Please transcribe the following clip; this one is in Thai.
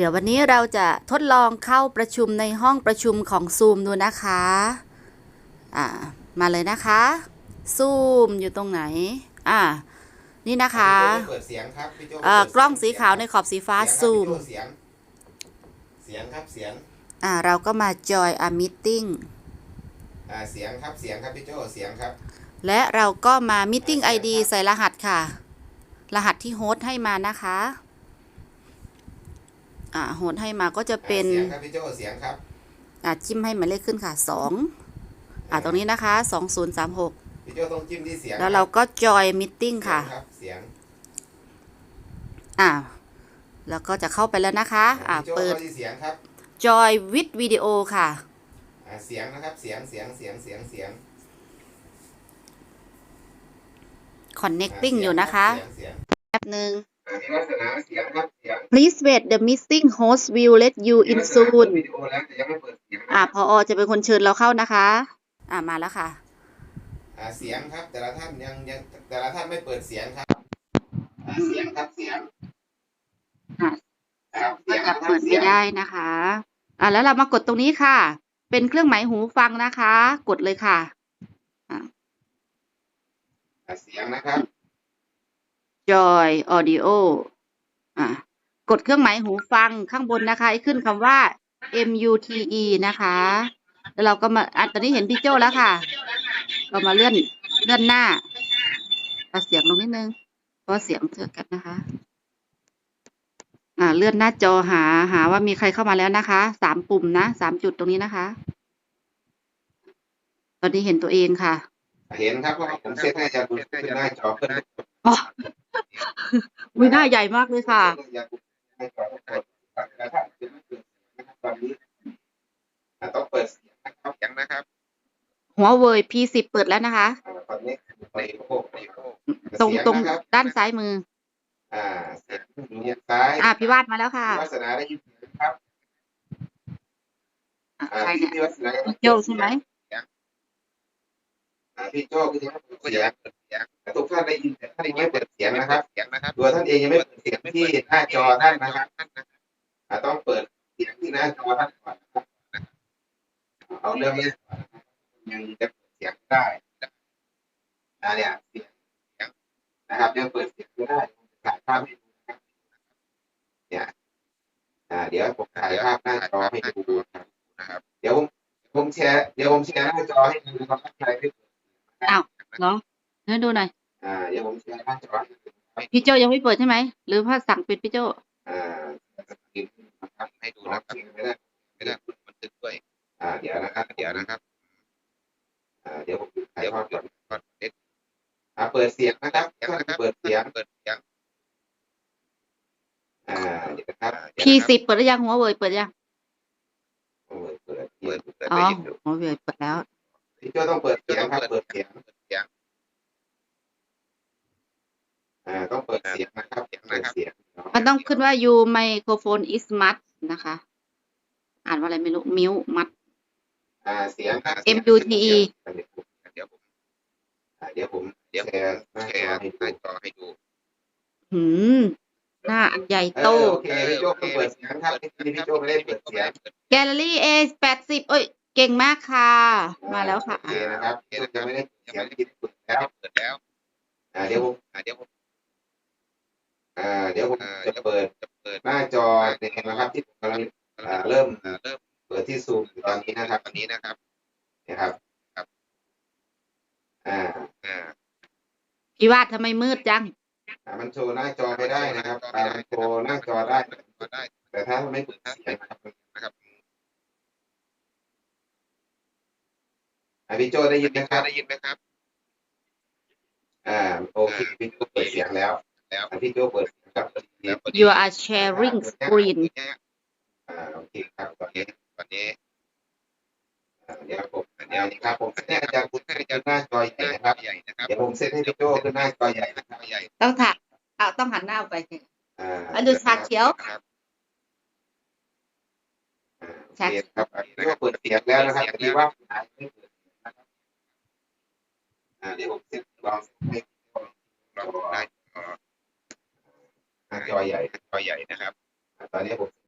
เดี๋ยววันนี้เราจะทดลองเข้าประชุมในห้องประชุมของ Zoom ดูนะคะอ่ามาเลยนะคะ Zoom อยู่ตรงไหนอ่านี่นะคะพี่โจ้ไม่เปิดเสียงครับพี่โจ้เอ่อไม่เปิดกล้องสีขาวในขอบสีฟ้าเสียง Zoom ครับพี่โจ้เสียงเสียงครับเสียงอ่าเราก็มา join a meeting อ่าเสียงครับเสียงครับพี่โจ้เสียงครับ และเราก็มา meeting ID ใส่รหัสค่ะ รหัสที่โฮสต์ให้มานะคะ อ่าโฮสต์ให้มาก็จะเป็นอ่าเสียงครับพี่โจ้เสียงครับอ่าจิ้มให้หมายเลขขึ้นค่ะสองอ่าตรงนี้นะคะสองศูนย์สามหกพี่โจ้ต้องจิ้มที่เสียงแล้วเราก็จอยมิ g ค่ะเสียงครับเสียงอ่าแล้วก็จะเข้าไปแล้วนะคะ อ่าพี่โจ้เปิดเข้าที่เสียงครับจอยวิดวิดีโอค่ะอ่าเสียงนะครับเสียงเสียงเสียงเสียงเสียง connecting าอยู่นะคะเสียงเสียงแป๊บหนึ่ง อ่ามีลักษณะเสียงครับเสียง please wait the meeting host will let you มี in ลักษณะเปิ soon ดวิดีโอแล้วแต่ยังไม่เปิดเสียงอ่าพอจะเป็นคนเชิญเราเข้านะคะ อ่ามาแล้วค่ะ อ่าเสียงครับ แต่ละท่านยังยังแต่ละท่านไม่เปิดเสียงครับอ่าเสียงครับเสียงอ่าครับเสีก็ยงจะครับเปิดเสีไม่ยงได้นะคะ อ่าแล้วเรามากดตรงนี้ค่ะ เป็นเครื่องหมายหูฟังนะคะ กดเลยค่ะ อ่าเสียงนะครับ Joy Audio อะกดเครื่องหมายหูฟังข้างบนนะคะให้ขึ้นคำว่า MUTE นะคะ แล้วเราก็มาอะตอนนี้เห็นพี่โจแล้วค่ะ เรามาเลื่อนเลื่อนหน้าเอาเสียงลงนิดนึง เพราะเสียงเจอกันนะคะ อ่า เลื่อนหน้าจอหาหาว่ามีใครเข้ามาแล้วนะคะ สามปุ่มนะสามจุดตรงนี้นะคะ ตอนนี้เห็นตัวเองค่ะ เห็นครับว่าผมเซตให้อาจารย์ดูขึ้นหน้าจอขึ้นอ๋อ วิหน้าใหญ่มากเลยค่ะ ต้องเปิดเสียงนะครับยังนะครับหัวเว่ย P10 เปิดแล้วนะคะ ตอนนี้ไปโคกไปโคกตรงตรงด้านซ้ายมือ อ่าเสียงเนียซ้ายอ่าพิวาทมาแล้วค่ะวัฒนาได้ยินยงครับอ่าใครเนี่ยพี่วัฒนาโจใช่ไหมอ่าพี่โจคือยังไม่เปิดเสียงแต่ทุกท่านได้ยินแต่ท่านยังไม่เปิดเสียงนะครับ เสียงนะครับตัวท่านเองยังไม่เปิดเสียงที่หน้าจอท่านนะครับอ่าต้องเปิดเสียงที่หน้าจอท่านก่อนนะครับเอาเรื่องนี้ก่อนนะครับยังจะเปิดเสียงไม่ได้อ่าเนี่ยเสียงเสียงนะครับยังเปิดเสียงไม่ได้ผมจะถ่ายภาพให้ดูนะครับเนี่ยอ่าเดี๋ยวผมถ่ายภาพหน้าจอให้ดูนะครับ เดี๋ยวผมผมแชร์เดี๋ยวผมแชร์หน้าจอให้ดูนะครับใครไม่เปิดเสียงนะ ครับเหรอเดี๋ยวดูหน่อย อ่า เดี๋ยวผมแชร์หน้าจอให้ดูนะครับพี่โจยังไม่เปิดใช่ไหม หรือว่าสั่งปิดพี่โจอ่าสกรีนนะครับให้ดูนะครับไม่ได้ไม่ได้บันทึกด้วย อ่า เดี๋ยวนะครับ เดี๋ยวนะครับ อ่า เดี๋ยวผมถ่ายทอดก่อนก่อนเด็ดอ่า เปิดเสียงนะครับต้องเปิดเสียง เปิดเสียง อ่า เดี๋ยวนะครับ P10 เปิดหรือยังหัวเว่ยเปิดยังเปิดเปิดเปิดเปิดอ๋อได้ยินดูหัวเว่ยเปิดแล้วพี่โจต้องเปิดเสียงครับ เปิดเสียงเปิดเสียง อ่าต้องเปิดเสียงนะครับเปิดเสียงมันต้องขึ้นว่า you microphone is mut นะคะ อ่านว่าอะไรไม่รู้ mute mut อ่าเสียงครับ MUTE เดี๋ยวผมอ่าเดี๋ยวผมเดี๋ยวแชร์หน้าจอให้ดูจอให้ดูหืมหน้าอันใหญ่เอโตอโอเคพี่โจต้องเปิดเสียงครับที่พี่โจไม่ได้เปิดเสียง Gallery A 80เอ้ยเก่งมากค่ะ มาแล้วค่ะโอเคนะครับพี่โจจะไม่ได้เปิดเสียงที่เปิดแล้วเปิดแล้วอ่าเดี๋ยวผมอ่าเดี๋ยวผม อ่าเดี๋ยวผมจะเปิดเปิดหน้าจอเนี่ยนะครับที่ผมกำลังอ่าเริ่มเริ่มเปิดที่ซูมอยู่ตอนนี้นะครับตอนนี้นะครับนะครับครับอ่าอ่าพี่วาดทำไมมืดจังอ่ามันโชว์หน้าจอไม่ได้นะครับอ่ามันโชว์หน้าจอได้ แต่ถ้าไม่เปิดเสียงนะครับนะครับอ่าพี่โจได้ยินไหมครับได้ยินไหมครับ อ่าโอเคพี่โจเปิดเสียงแล้วแล้ว พี่โจเปิดเสียงครับ you are sharing screen อ่าโอเคครับตอนนี้ตอนนี้อ่าเดี๋ยวผมเดี๋ยวนี้ครับผมเนี่ยอาจารย์คุณให้อาจารย์หน้าจอใหญ่นะครับใหญ่นะครับเดี๋ยวผมเซตให้พี่โจขึ้นหน้าจอใหญ่นะครับใหญ่ต้องถักเอาต้องหันหน้าออกไปอ่าอันดูชาเขียวครับอ่าโอเคครับอันนี้ก็เปิดเสียงแล้วนะครับดีว่าหายไม่เปิดเสียงนะครับอ่าเดี๋ยวผมเซตลองให้ลองได้หน้า จอใหญ่จอใหญ่นะครับ ตอนนี้ผม